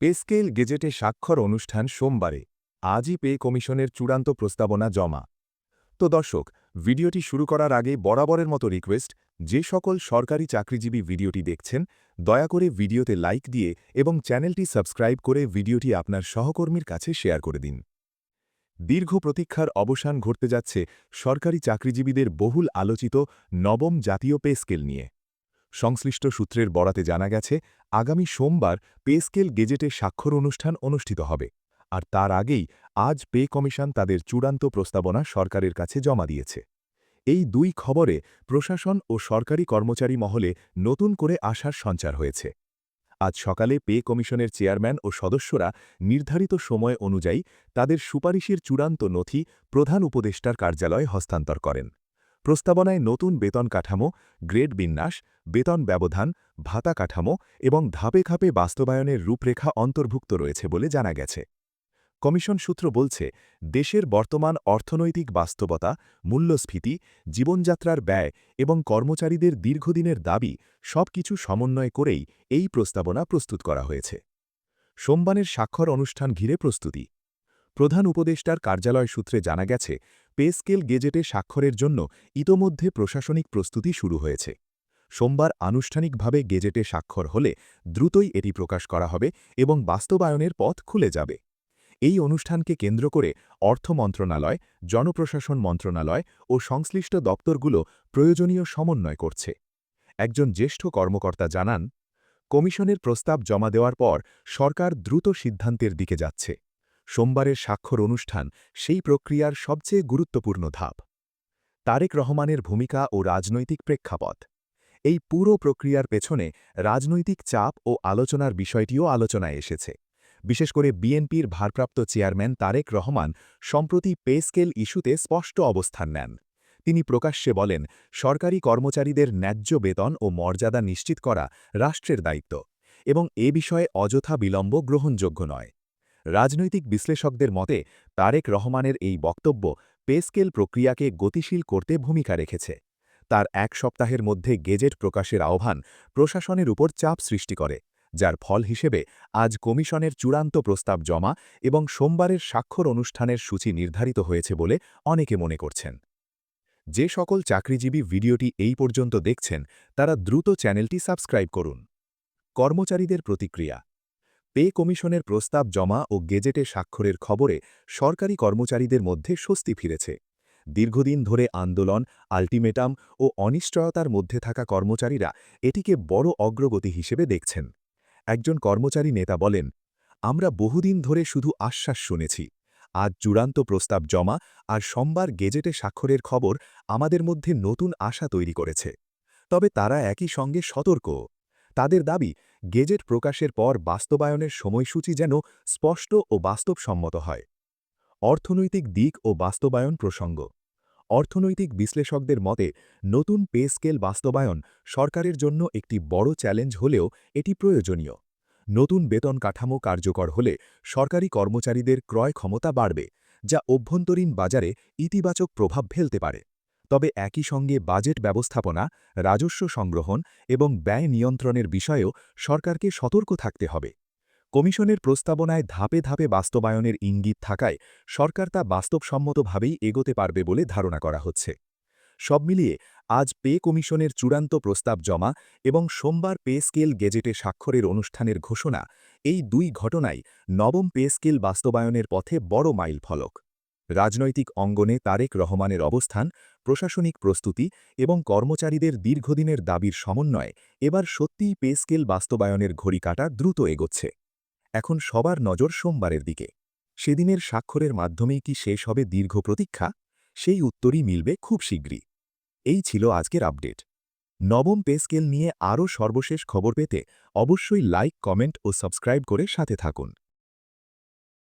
Pascal গেজেটে স্বাক্ষর অনুষ্ঠান সোমবারে। আজই পে কমিশনের চূড়ান্ত প্রস্তাবনা জমা। তো দর্শক, ভিডিওটি শুরু করার আগে বরাবরের মতো রিকোয়েস্ট, যে সকল সরকারি চাকরিজীবী ভিডিওটি দেখছেন, দয়া করে ভিডিওতে লাইক দিয়ে এবং চ্যানেলটি সাবস্ক্রাইব করে ভিডিওটি আপনার সহকর্মীর কাছে শেয়ার করে দিন। দীর্ঘ প্রতীক্ষার অবসান ঘটতে যাচ্ছে সরকারি চাকরিজীবীদের বহুল আলোচিত নবম জাতীয় পে স্কেল নিয়ে। সংশ্লিষ্ট সূত্রের বরাতে জানা গেছে, আগামী সোমবার পে স্কেল গেজেটে স্বাক্ষর অনুষ্ঠান অনুষ্ঠিত হবে, আর তার আগেই আজ পে কমিশন তাদের চূড়ান্ত প্রস্তাবনা সরকারের কাছে জমা দিয়েছে। এই দুই খবরে প্রশাসন ও সরকারি কর্মচারী মহলে নতুন করে আশার সঞ্চার হয়েছে। আজ সকালে পে কমিশনের চেয়ারম্যান ও সদস্যরা নির্ধারিত সময় অনুযায়ী তাদের সুপারিশের চূড়ান্ত নথি প্রধান উপদেষ্টার কার্যালয়ে হস্তান্তর করেন। প্রস্তাবনায় নতুন বেতন কাঠামো, গ্রেড বিন্যাস, বেতন ব্যবধান, ভাতা কাঠামো এবং ধাপে ধাপে বাস্তবায়নের রূপরেখা অন্তর্ভুক্ত রয়েছে বলে জানা গেছে। কমিশন সূত্র বলছে, দেশের বর্তমান অর্থনৈতিক বাস্তবতা, মূল্যস্ফীতি, জীবনযাত্রার ব্যয় এবং কর্মচারীদের দীর্ঘদিনের দাবি সবকিছু সমন্বয় করেই এই প্রস্তাবনা প্রস্তুত করা হয়েছে। সোমবারের স্বাক্ষর অনুষ্ঠান ঘিরে প্রস্তুতি। প্রধান উপদেষ্টার কার্যালয় সূত্রে জানা গেছে পে স্কেল গেজেটে স্বাক্ষরের জন্য ইতোমধ্যে প্রশাসনিক প্রস্তুতি শুরু হয়েছে। সোমবার আনুষ্ঠানিকভাবে গেজেটে স্বাক্ষর হলে দ্রুতই এটি প্রকাশ করা হবে এবং বাস্তবায়নের পথ খুলে যাবে। এই অনুষ্ঠানকে কেন্দ্র করে অর্থ মন্ত্রণালয়, জনপ্রশাসন মন্ত্রণালয় ও সংশ্লিষ্ট দপ্তরগুলো প্রয়োজনীয় সমন্বয় করছে। একজন জ্যেষ্ঠ কর্মকর্তা জানান, কমিশনের প্রস্তাব জমা দেওয়ার পর সরকার দ্রুত সিদ্ধান্তের দিকে যাচ্ছে। সোমবারের স্বাক্ষর অনুষ্ঠান সেই প্রক্রিয়ার সবচেয়ে গুরুত্বপূর্ণ ধাপ। তারেক রহমানের ভূমিকা ও রাজনৈতিক প্রেক্ষাপট। এই পুরো প্রক্রিয়ার পেছনে রাজনৈতিক চাপ ও আলোচনার বিষয়টিও আলোচনায় এসেছে। বিশেষ করে বিএনপির ভারপ্রাপ্ত চেয়ারম্যান তারেক রহমান সম্প্রতি পে স্কেল ইস্যুতে স্পষ্ট অবস্থান নেন। তিনি প্রকাশ্যে বলেন, সরকারি কর্মচারীদের ন্যায্য বেতন ও মর্যাদা নিশ্চিত করা রাষ্ট্রের দায়িত্ব এবং এ বিষয়ে অযথা বিলম্ব গ্রহণযোগ্য নয়। রাজনৈতিক বিশ্লেষকদের মতে, তারেক রহমানের এই বক্তব্য পেস্কেল প্রক্রিয়াকে গতিশীল করতে ভূমিকা রেখেছে। তার এক সপ্তাহের মধ্যে গেজেট প্রকাশের আহ্বান প্রশাসনের উপর চাপ সৃষ্টি করে, যার ফল হিসেবে আজ কমিশনের চূড়ান্ত প্রস্তাব জমা এবং সোমবারের স্বাক্ষর অনুষ্ঠানের সূচি নির্ধারিত হয়েছে বলে অনেকে মনে করছেন। যে সকল চাকরিজীবী ভিডিওটি এই পর্যন্ত দেখছেন, তারা দ্রুত চ্যানেলটি সাবস্ক্রাইব করুন। কর্মচারীদের প্রতিক্রিয়া পে কমিশনের প্রস্তাব জমা ও গেজেটে স্বাক্ষরের খবরে সরকারি কর্মচারীদের মধ্যে স্বস্তি ফিরেছে। দীর্ঘদিন ধরে আন্দোলন, আলটিমেটাম ও অনিশ্চয়তার মধ্যে থাকা কর্মচারীরা এটিকে বড় অগ্রগতি হিসেবে দেখছেন। একজন কর্মচারী নেতা বলেন, আমরা বহুদিন ধরে শুধু আশ্বাস শুনেছি। আজ চূড়ান্ত প্রস্তাব জমা আর সোমবার গেজেটে স্বাক্ষরের খবর আমাদের মধ্যে নতুন আশা তৈরি করেছে। তবে তারা একই সঙ্গে সতর্ক। তাদের দাবি গেজেট প্রকাশের পর বাস্তবায়নের সময়সূচি যেন স্পষ্ট ও বাস্তবসম্মত হয়। অর্থনৈতিক দিক ও বাস্তবায়ন প্রসঙ্গ। অর্থনৈতিক বিশ্লেষকদের মতে, নতুন পে স্কেল বাস্তবায়ন সরকারের জন্য একটি বড় চ্যালেঞ্জ হলেও এটি প্রয়োজনীয়। নতুন বেতন কাঠামো কার্যকর হলে সরকারি কর্মচারীদের ক্রয় ক্ষমতা বাড়বে, যা অভ্যন্তরীণ বাজারে ইতিবাচক প্রভাব ফেলতে পারে। তবে একই সঙ্গে বাজেট ব্যবস্থাপনা, রাজস্ব সংগ্রহণ এবং ব্যয় নিয়ন্ত্রণের বিষয়েও সরকারকে সতর্ক থাকতে হবে। কমিশনের প্রস্তাবনায় ধাপে ধাপে বাস্তবায়নের ইঙ্গিত থাকায় সরকার তা বাস্তবসম্মতভাবেই এগোতে পারবে বলে ধারণা করা হচ্ছে। সব মিলিয়ে আজ পে কমিশনের চূড়ান্ত প্রস্তাব জমা এবং সোমবার পে স্কেল গেজেটে স্বাক্ষরের অনুষ্ঠানের ঘোষণা, এই দুই ঘটনাই নবম পে স্কেল বাস্তবায়নের পথে বড় মাইল ফলক রাজনৈতিক অঙ্গনে তারেক রহমানের অবস্থান, প্রশাসনিক প্রস্তুতি এবং কর্মচারীদের দীর্ঘদিনের দাবির সমন্বয়ে এবার সত্যিই পে স্কেল বাস্তবায়নের ঘড়ি কাটা দ্রুত এগোচ্ছে। এখন সবার নজর সোমবারের দিকে। সেদিনের স্বাক্ষরের মাধ্যমেই কি শেষ হবে দীর্ঘ প্রতীক্ষা? সেই উত্তরই মিলবে খুব শীঘ্রই। এই ছিল আজকের আপডেট। নবম পে স্কেল নিয়ে আরও সর্বশেষ খবর পেতে অবশ্যই লাইক, কমেন্ট ও সাবস্ক্রাইব করে সাথে থাকুন।